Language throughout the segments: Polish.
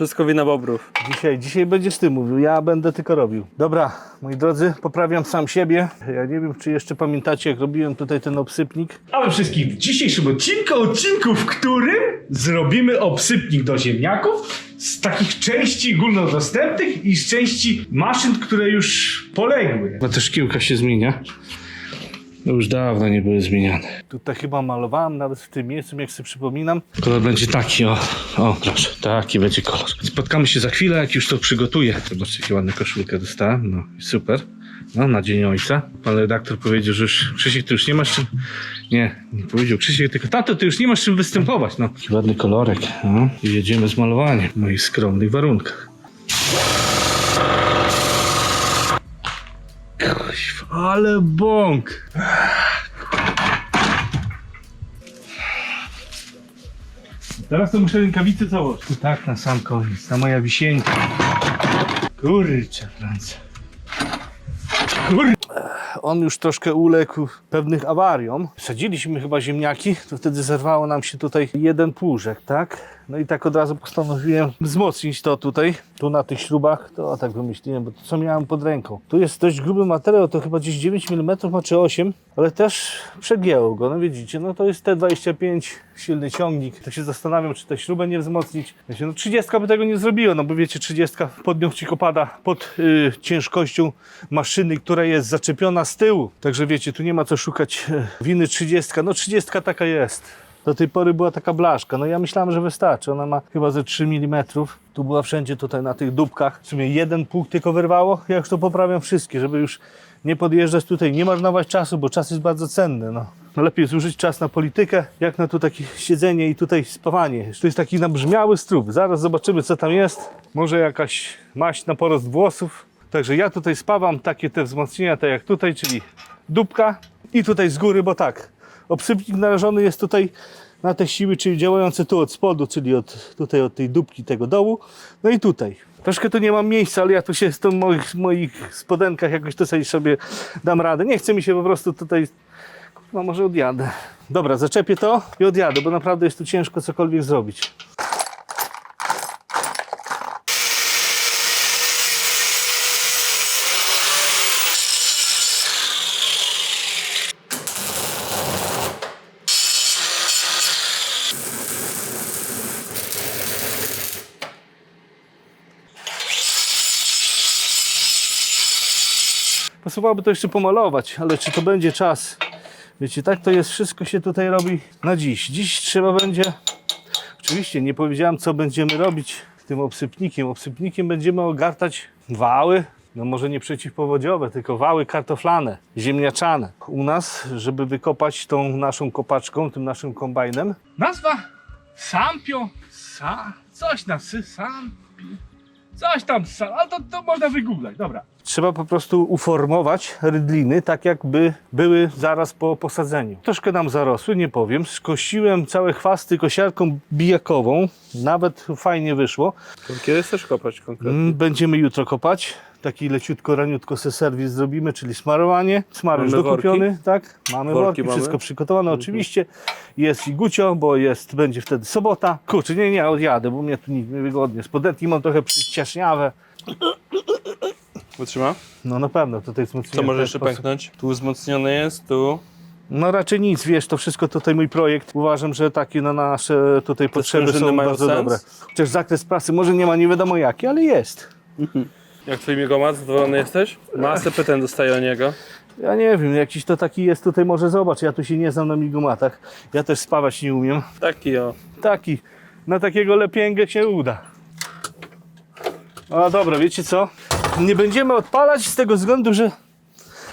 Wszystko wina bobrów. Dzisiaj, dzisiaj będziesz ty mówił, ja będę tylko robił. Dobra, moi drodzy, poprawiam sam siebie. Ja nie wiem, czy jeszcze pamiętacie, jak robiłem tutaj ten obsypnik. A we wszystkich w dzisiejszym odcinku, odcinku, w którym zrobimy obsypnik do ziemniaków z takich części ogólnodostępnych i z części maszyn, które już poległy. Bo te szkiełka się zmienia. No już dawno nie były zmieniane. Tutaj chyba malowałem nawet w tym miejscu, jak sobie przypominam. Kolor będzie taki, o, o proszę, taki będzie kolor. Spotkamy się za chwilę, jak już to przygotuję. Zobaczcie, jakie ładne koszulkę dostałem, no super. No, na Dzień Ojca. Pan redaktor powiedział, że już, Krzysiek, ty już nie masz czym... Nie, nie powiedział Krzysiek, tylko tato, ty już nie masz czym występować, no. Taki ładny kolorek, no. I jedziemy z malowaniem w moich skromnych warunkach. Ale bąk! Teraz to muszę rękawice założyć. Tak, na sam koniec, na moja wisienka. Kurczę, Francja. Kur... On już troszkę uległ pewnych awariom. Sadziliśmy chyba ziemniaki, to wtedy zerwało nam się tutaj jeden płużek, tak? No i tak od razu postanowiłem wzmocnić to tutaj, tu na tych śrubach, to tak wymyśliłem, bo to co miałem pod ręką. Tu jest dość gruby materiał, to chyba gdzieś 9 mm, ma czy 8, ale też przegięło go, no widzicie, no to jest T25, silny ciągnik. To się zastanawiam, czy tę śrubę nie wzmocnić. Wiecie, no 30 by tego nie zrobiła, no bo wiecie, 30 podnioscik opada pod y, ciężkością maszyny, która jest zaczepiona z tyłu. Także wiecie, tu nie ma co szukać y, winy 30. No 30 taka jest. Do tej pory była taka blaszka. No ja myślałem, że wystarczy. Ona ma chyba ze 3 mm. Tu była wszędzie tutaj na tych dupkach. W sumie jeden punkt tylko wyrwało. Ja już to poprawiam wszystkie, żeby już nie podjeżdżać tutaj, nie marnować czasu, bo czas jest bardzo cenny. No. No lepiej zużyć czas na politykę, jak na tu takie siedzenie i tutaj spawanie. To jest taki nabrzmiały strób. Zaraz zobaczymy, co tam jest. Może jakaś maść na porost włosów. Także ja tutaj spawam takie te wzmocnienia, tak jak tutaj, czyli dupka i tutaj z góry, bo tak, obsypnik narażony jest tutaj na te siły, czyli działające tu od spodu, czyli od, tutaj od tej dupki tego dołu, no i tutaj. Troszkę tu nie mam miejsca, ale ja tu się z tym moich, moich spodenkach jakoś tutaj sobie dam radę. Nie chce mi się po prostu tutaj, no może odjadę. Dobra, zaczepię to i odjadę, bo naprawdę jest tu ciężko cokolwiek zrobić. Pasowałoby to jeszcze pomalować, ale czy to będzie czas? Wiecie, tak to jest, wszystko się tutaj robi na dziś. Dziś trzeba będzie, oczywiście nie powiedziałem co będziemy robić tym obsypnikiem. Obsypnikiem będziemy ogartać wały, no może nie przeciwpowodziowe, tylko wały kartoflane, ziemniaczane. U nas, żeby wykopać tą naszą kopaczką, tym naszym kombajnem. Nazwa Sampio, sa, coś na sy, Sampi, coś tam, ale to, to można wygooglać, dobra. Trzeba po prostu uformować rydliny tak, jakby były zaraz po posadzeniu. Troszkę nam zarosły, nie powiem. Skosiłem całe chwasty kosiarką bijakową. Nawet fajnie wyszło. Kiedy chcesz kopać konkretnie? Mm, Będziemy jutro kopać. Taki leciutko, raniutko se serwis zrobimy, czyli smarowanie. Smar już Mamy dokupiony, tak? Mamy Worki worki, mamy? wszystko przygotowane oczywiście. Jest i gucio, bo jest, będzie wtedy sobota. Kurczę, nie, nie, odjadę, bo mnie tu nikt nie wygodnie. Spodenki mam trochę przyciaśniawe. Wytrzyma? No na pewno, tutaj wzmocnienie. Co może jeszcze pęknąć? Tu wzmocniony jest, tu. No raczej nic, wiesz, to wszystko tutaj mój projekt. Uważam, że takie na nasze tutaj potrzeby sprężyny są bardzo sens? dobre. Chociaż zakres pracy może nie ma nie wiadomo jaki, ale jest. Jak twój migomat? Zadowolony jesteś? Masę pytań dostaję o niego. Ja nie wiem, jakiś to taki jest tutaj, może zobacz, ja tu się nie znam na migomatach. Ja też spawać nie umiem. Taki o. Taki, na takiego lepięgę się uda. A dobra, wiecie co? Nie będziemy odpalać z tego względu, że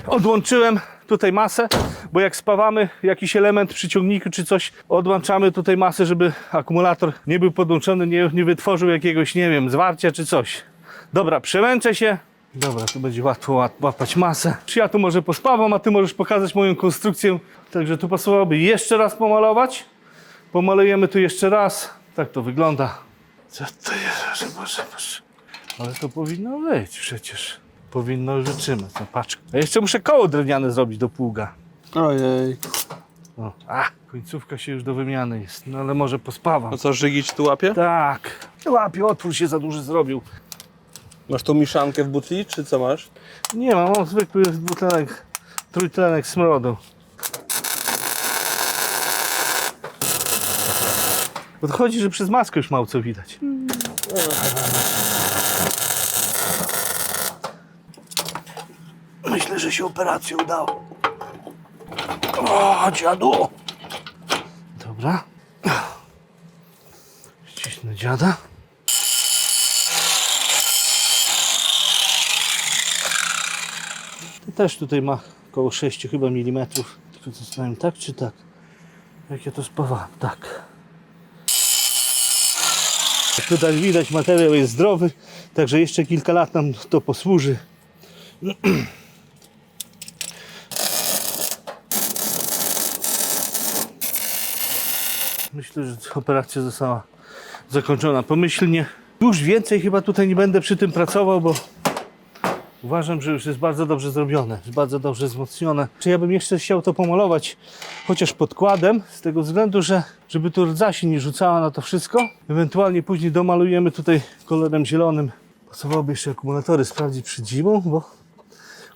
odłączyłem tutaj masę, bo jak spawamy jakiś element przy ciągniku czy coś, odłączamy tutaj masę, żeby akumulator nie był podłączony, nie, nie wytworzył jakiegoś, nie wiem, zwarcia czy coś. Dobra, przemęczę się. Dobra, tu będzie łatwo łap- łapać masę. Czy ja tu może pospawam, a ty możesz pokazać moją konstrukcję. Także tu pasowałoby jeszcze raz pomalować. Pomalujemy tu jeszcze raz. Tak to wygląda. Co to jest, że może, może. Ale to powinno być przecież. Powinno życzymy. No patrz. A jeszcze muszę koło drewniane zrobić do pługa. Ojej. O, a, końcówka się już do wymiany jest, no ale może pospawam. No co, żygić tu łapie? Tak, łapie, otwór się za duży zrobił. Masz tą miszankę w butli, czy co masz? Nie mam, mam zwykły dwutlenek, trójtlenek smrodu. Podchodzi, że przez maskę już mało co widać. Myślę, że się operacja udała. O, dziadu! Dobra. Ścisnę dziada. To też tutaj ma około 6 chyba milimetrów. Tylko zastanawiam, tak czy tak? Jak ja to spawałem? Tak. Jak Tutaj widać materiał jest zdrowy, także jeszcze kilka lat nam to posłuży. Myślę, że operacja została zakończona pomyślnie. Już więcej chyba tutaj nie będę przy tym pracował, bo Uważam, że już jest bardzo dobrze zrobione, jest bardzo dobrze wzmocnione. Czy ja bym jeszcze chciał to pomalować chociaż podkładem, z tego względu, że żeby tu rdza się nie rzucała na to wszystko. Ewentualnie później domalujemy tutaj kolorem zielonym. Pasowałoby jeszcze akumulatory sprawdzić przed zimą, bo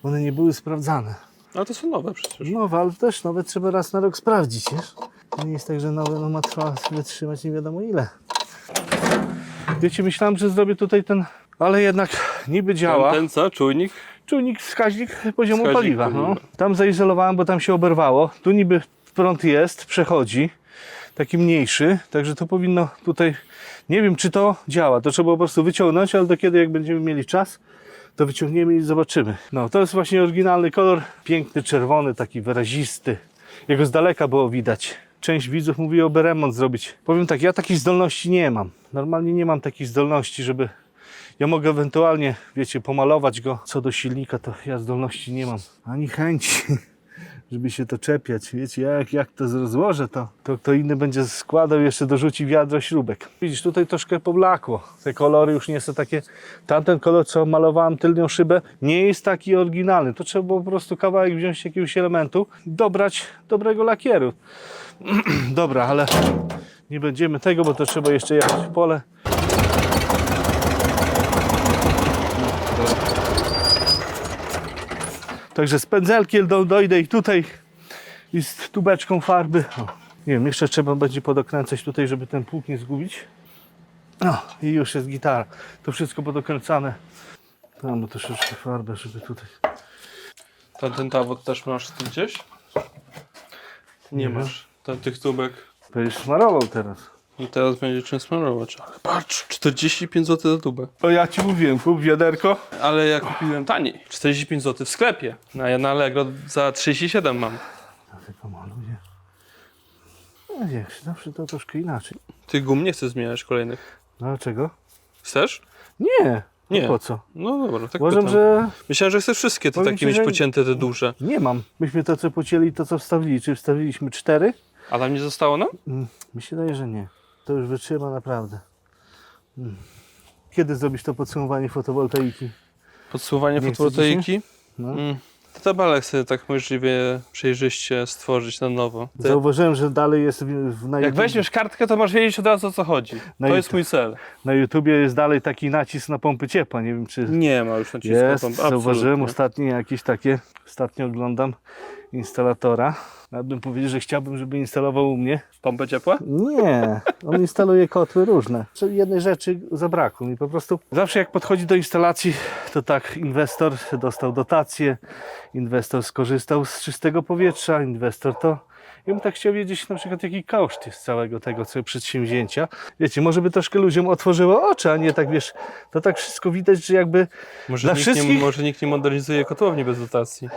one nie były sprawdzane. Ale to są nowe przecież. Nowe, ale też nowe trzeba raz na rok sprawdzić, wiesz? To nie jest tak, że nowe no, ma trwa, wytrzymać nie wiadomo ile. Wiecie, myślałem, że zrobię tutaj ten, ale jednak niby działa. Ten? Czujnik? czujnik, wskaźnik poziomu Wskaźnik paliwa. No. Tam zaizolowałem, bo tam się oberwało. Tu niby prąd jest, przechodzi, taki mniejszy, także to powinno tutaj, nie wiem czy to działa, to trzeba po prostu wyciągnąć, ale do kiedy jak będziemy mieli czas, to wyciągniemy i zobaczymy. No, to jest właśnie oryginalny kolor, piękny, czerwony, taki wyrazisty. Jego z daleka było widać. Część widzów mówi, oby remont zrobić. Powiem tak, ja takich zdolności nie mam. Normalnie nie mam takich zdolności, żeby ja mogę ewentualnie, wiecie, pomalować go. Co do silnika, to ja zdolności nie mam. Ani chęci, żeby się to czepiać. Wiecie, jak, jak to rozłożę, to, to kto inny będzie składał, jeszcze dorzuci wiadro śrubek. Widzisz, tutaj troszkę poblakło. Te kolory już nie są takie... Tamten kolor, co malowałem tylnią szybę, nie jest taki oryginalny. To trzeba po prostu kawałek wziąć jakiegoś elementu, dobrać dobrego lakieru. Dobra, ale nie będziemy tego, bo to trzeba jeszcze jechać w pole. Także z pędzelkiem do, dojdę i tutaj i z tubeczką farby. O, nie wiem, jeszcze trzeba będzie podokręcać tutaj, żeby ten pług nie zgubić. No i już jest gitara. To wszystko podokręcane. Tam troszeczkę farbę, żeby tutaj. Ten, ten tawot też masz tu gdzieś? Nie masz. Ten, tych tubek. Będziesz smarował teraz. I teraz będzie czym smarować. Ale patrz, 45 zł za tubę. O ja ci mówiłem, kup wiaderko. Ale ja kupiłem taniej. 45 zł w sklepie. A ja na Allegro za 37 mam. Trochę pomaluję. No wiesz, zawsze to troszkę inaczej. Ty gum nie chcesz zmieniać kolejnych. Dlaczego? Chcesz? Nie. Nie. Nie. Po co? No dobra, tak Uważam, pytam. że Myślałem, że chcesz wszystkie te Powiem takie ci, mieć że- pocięte, te duże. nie mam. Myśmy to, co pocięli, to co wstawili. Czy wstawiliśmy cztery? A tam nie zostało nam? Mm, Mi się daje, że nie. To już wytrzyma naprawdę. Mm. Kiedy zrobisz to podsumowanie fotowoltaiki? Podsumowanie Nie fotowoltaiki? No. Mm. To tabelek sobie tak możliwie przejrzyście stworzyć na nowo. Ty, Zauważyłem, że dalej jest w, w, na, jak YouTube, weźmiesz kartkę, to masz wiedzieć od razu o co chodzi. Na to jest mój cel. na YouTubie jest dalej taki nacisk na pompy ciepła. Nie wiem, czy Nie ma już nacisku. jest. tam, Zauważyłem absolutnie. ostatnio jakieś takie. Ostatnio oglądam instalatora. Ja bym powiedział, że chciałbym, żeby instalował u mnie. Pompę ciepła? Nie, on instaluje kotły różne. Czyli jednej rzeczy zabrakło mi po prostu. Zawsze jak podchodzi do instalacji, to tak inwestor dostał dotację, inwestor skorzystał z czystego powietrza, inwestor to. Ja bym tak chciał wiedzieć na przykład jaki koszt jest całego tego co przedsięwzięcia. Wiecie, może by troszkę ludziom otworzyło oczy, a nie tak wiesz, to tak wszystko widać, że jakby Może Dla nikt, nie, wszystkich? może nikt nie modernizuje kotłowni bez dotacji.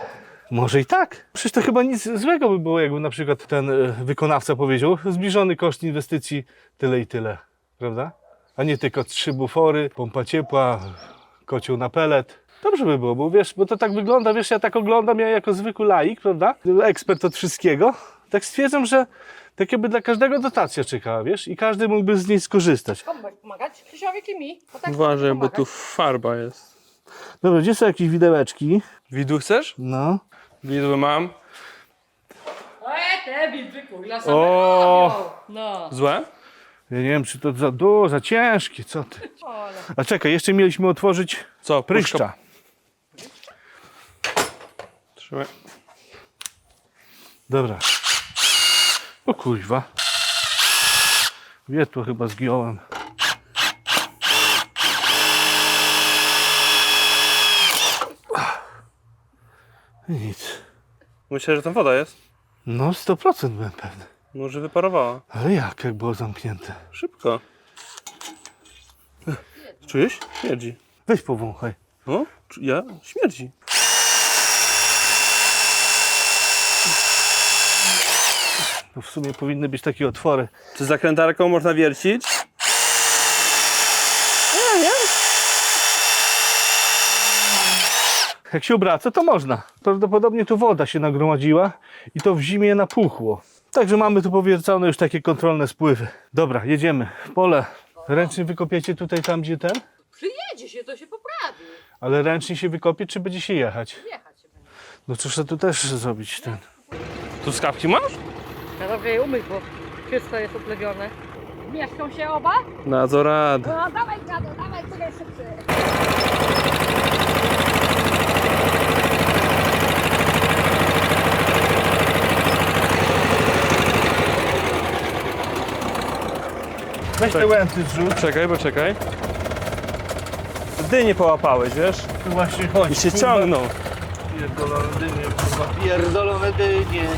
Może i tak. Przecież to chyba nic złego by było, jakby na przykład ten e, wykonawca powiedział, zbliżony koszt inwestycji tyle i tyle, prawda? A nie tylko trzy bufory, pompa ciepła, kocioł na pelet. Dobrze by było, bo wiesz, bo to tak wygląda, wiesz, ja tak oglądam, ja jako zwykły laik, prawda? Ekspert od wszystkiego. Tak stwierdzam, że tak jakby dla każdego dotacja czekała, wiesz, i każdy mógłby z niej skorzystać. Komu pomagać? Krzysiowi czy mi? Bo tak Uważaj, bo pomagać. tu farba jest. Dobra, gdzie są jakieś widełeczki? Widły chcesz? No. Widły mam. E, Debil, wykuj, na samym O. No. Złe? Ja nie wiem, czy to za dużo, za ciężkie, co ty? A czekaj, jeszcze mieliśmy otworzyć Co? pryszcza. Trzymaj. Dobra. O kuźwa. Wietło chyba zgiąłem. Nic. Myślę, że tam woda jest. No 100% byłem pewny. Może wyparowała. Ale jak, jak było zamknięte? Szybko. Czujesz? Śmierdzi. Weź powąchaj. No? Czu- Ja? Śmierdzi. To w sumie powinny być takie otwory. Czy zakrętarką można wiercić? Jak się obraca, to można. Prawdopodobnie tu woda się nagromadziła i to w zimie napuchło. Także mamy tu powiercone już takie kontrolne spływy. Dobra, jedziemy. W pole. Ręcznie wykopiecie tutaj tam, gdzie ten? Przyjedzie się, to się poprawi. Ale ręcznie się wykopie, czy będzie się jechać? Jechać się będzie. No trzeba tu też zrobić ten. Tu skawki masz? Ja dobrze je umyć, bo wszystko jest uplewione. Mieszczą się oba? Na co radę. No dawaj, Kado, dawaj, tyle szybciej. Weź te łęty zrzuć. Czekaj, poczekaj. Dynie połapałeś, wiesz? Tu właśnie chodzi. I się ciągną. Pierdolone dynie, kurwa. Pierdolone dynie.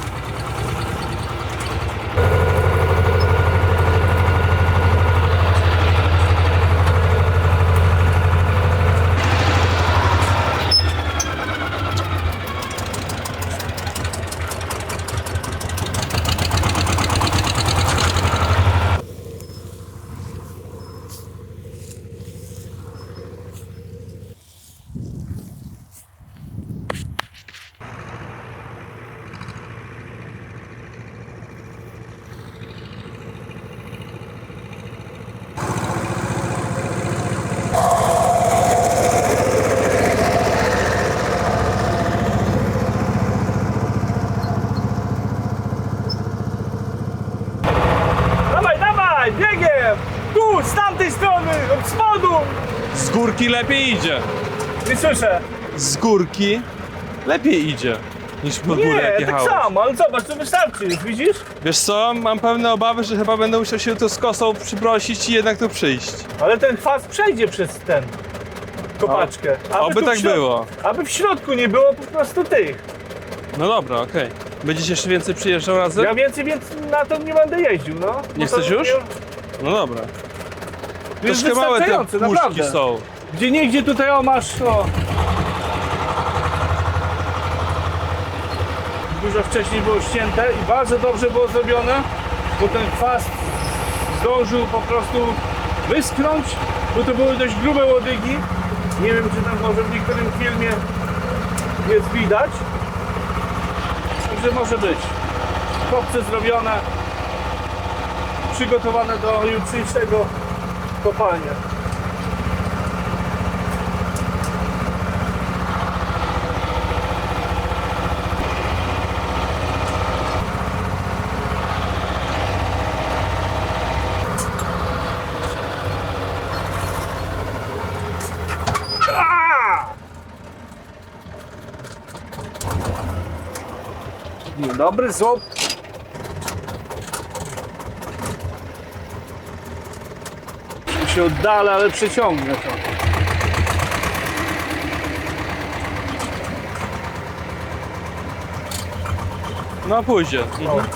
Dawaj, dawaj, biegiem! Tu, z tamtej strony, od spodu! Z górki lepiej idzie. Nie słyszę. Z górki lepiej idzie niż pod górę Nie, jak tak jechałeś. samo, ale zobacz, to wystarczy już, widzisz? Wiesz co, mam pewne obawy, że chyba będę musiał się tu z kosą przyprosić i jednak tu przyjść. Ale ten chwast przejdzie przez ten kopaczkę. Oby tu w tak środ- było. Aby w środku nie było po prostu tych. No dobra, okej. Będziesz jeszcze więcej przyjeżdżał razem? Ja więcej więc na to nie będę jeździł, no. Bo Nie to chcesz już? Nie, No dobra. Troszkę małe te wystarczające, puszki naprawdę. są. Gdzie niegdzie tutaj o masz. Dużo wcześniej było ścięte i bardzo dobrze było zrobione, bo ten chwast zdążył po prostu wyschnąć, bo to były dość grube łodygi. Nie wiem czy tam może w niektórym filmie jest widać. Także może być. Kopce zrobione, przygotowane do jutrzejszego kopania. Dobry, złop. Tu się oddala, ale przeciągnę to. No pójdzie. Mhm.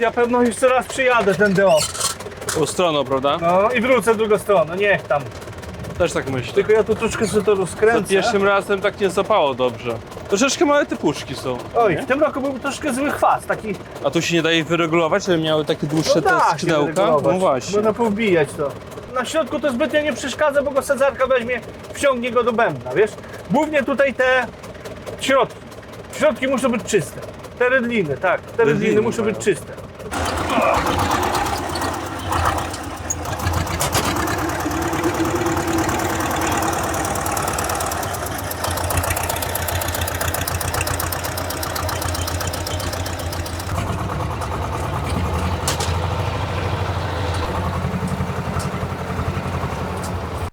Ja pewno jeszcze raz przyjadę ten do. Tą stroną, prawda? No i wrócę w drugą stronę, niech tam. Też tak myślę. Tylko ja tu troszkę sobie to Za rozkręcę. pierwszym razem tak nie zapało dobrze. Troszeczkę małe te puszki są. Oj, w tym roku był troszkę zły chwast, taki A tu się nie daje wyregulować, żeby miały takie dłuższe no te da się skrzydełka? wyregulować. No właśnie. Można powbijać to. Na środku to zbytnio nie przeszkadza, bo go sadzarka weźmie, wciągnie go do bębna, wiesz? Głównie tutaj te środki. Środki muszą być czyste. Te redliny, tak. Te redliny Redliny muszą mają. być czyste.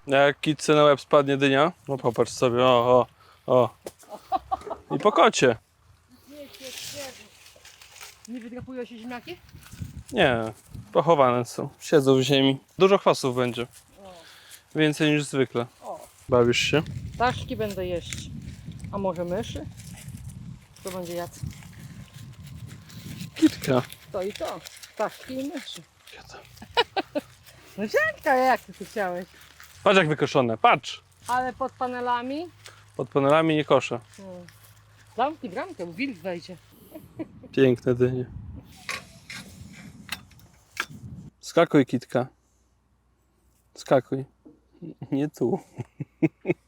Jak kitce na łeb spadnie dynia, no popatrz sobie, o, o, o. I po kocie. Nie wydrapują się ziemniaki? Nie, pochowane są. Siedzą w ziemi. Dużo chwastów będzie. Więcej niż zwykle. Bawisz się? Ptaszki będę jeść. A może myszy? Kto będzie jadł? Kitka. To i to. Ptaszki i myszy. No ziemka, jak ty chciałeś? Patrz jak wykoszone, patrz! Ale pod panelami? Pod panelami nie koszę. Hmm. Zamknij bramkę, bo wilk wejdzie. Piękne dynie. Skakuj, kitka. Skakuj. Nie tu.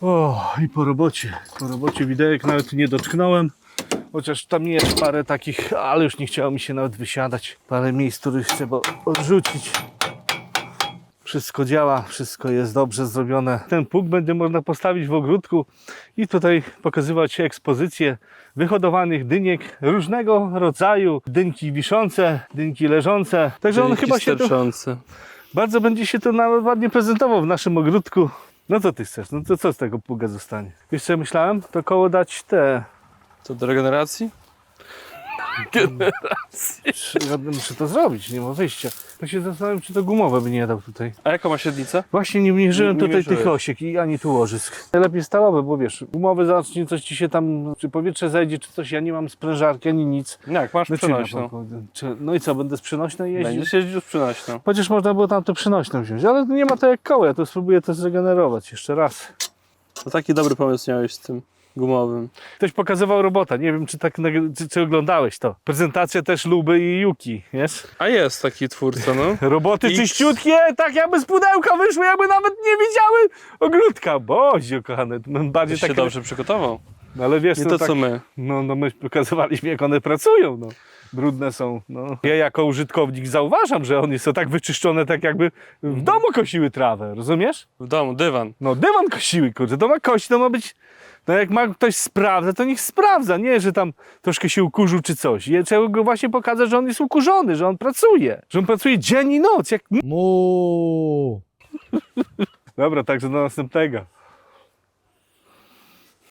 O, i po robocie. Po robocie widełek nawet nie dotknąłem. Chociaż tam jest parę takich, ale już nie chciało mi się nawet wysiadać. Parę miejsc, których trzeba odrzucić. Wszystko działa, wszystko jest dobrze zrobione. Ten pług będzie można postawić w ogródku i tutaj pokazywać ekspozycję wyhodowanych dyniek różnego rodzaju. Dynki wiszące, dynki leżące. Także on chyba się tu sterczące. bardzo będzie się to nawet ładnie prezentował w naszym ogródku. No co ty chcesz? No to co z tego pługa zostanie? Wiesz co myślałem? To koło dać te... To do regeneracji? Ja muszę to zrobić, nie ma wyjścia. To się zastanawiam, czy to gumowe by nie dał tutaj. A jaką ma średnicę? Właśnie nie mierzyłem Nie- nie tutaj tych mierzyłeś. osiek i ani tu łożysk. Najlepiej stałowe, bo wiesz, gumowy zacznie coś ci się tam, czy powietrze zejdzie, czy coś, ja nie mam sprężarki ani nic. Jak, masz Wyczyna przenośną. po- czy- No i co, będę z przenośną jeździł? Będziesz jeździł z przenośną. Chociaż można było tam to przenośną wziąć, ale nie ma to jak koło, ja to spróbuję to zregenerować jeszcze raz. To taki dobry pomysł miałeś z tym gumowym. Ktoś pokazywał robota, nie wiem czy tak czy, czy oglądałeś to. Prezentacja też Luby i Yuki, wiesz? A jest taki twórca, no. Roboty X. czyściutkie, tak jakby z pudełka wyszły, jakby nawet nie widziały ogródka. Boździe, kochane, bardziej Tyś się tak... dobrze przygotował. No, ale wiesz, Nie no, to tak, co my. no, no my pokazywaliśmy jak one pracują, no. Brudne są, no. Ja jako użytkownik zauważam, że one są tak wyczyszczone, tak jakby w domu kosiły trawę, rozumiesz? W domu, dywan. No dywan kosiły, kurde, to ma kość, to ma być... No jak ma ktoś sprawdza, to niech sprawdza, nie, że tam troszkę się ukurzył czy coś. Ja trzeba go właśnie pokazać, że on jest ukurzony, że on pracuje. Że on pracuje dzień i noc, jak... Mu. Dobra, także do następnego.